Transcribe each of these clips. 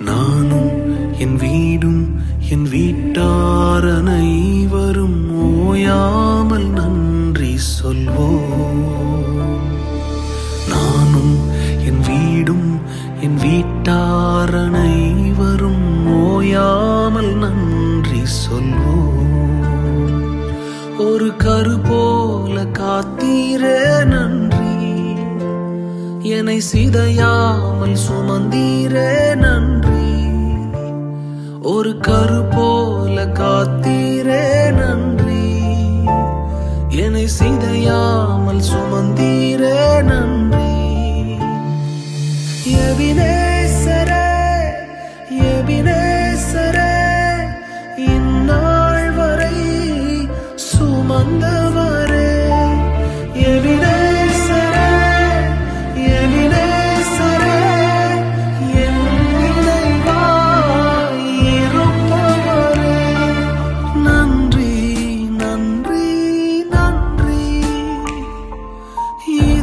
நானும் என் வீடும் என் வீட்டார் அனைவரும் ஒரு கரு போல காத்தீரே நன்றி. என்னை சிதையாமல் சுமந்தீரே நன்றி. ஒரு கரு போல காத்தீரே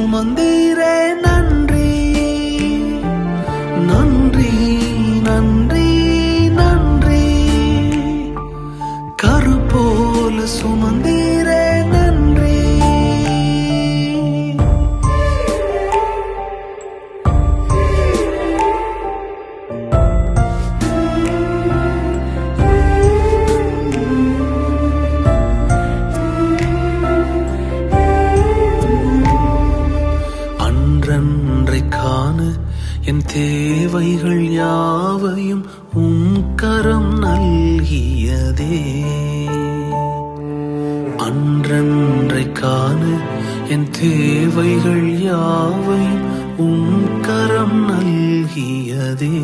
சுமந்தீரே நன்றி. நன்றி நன்றி. நன்றி என் தேவைகள் யாவையும் உம் கரம் நல்கியதே. அன்றன்றைக்கான என் தேவைகள் யாவையும் உம் கரம் நல்கியதே.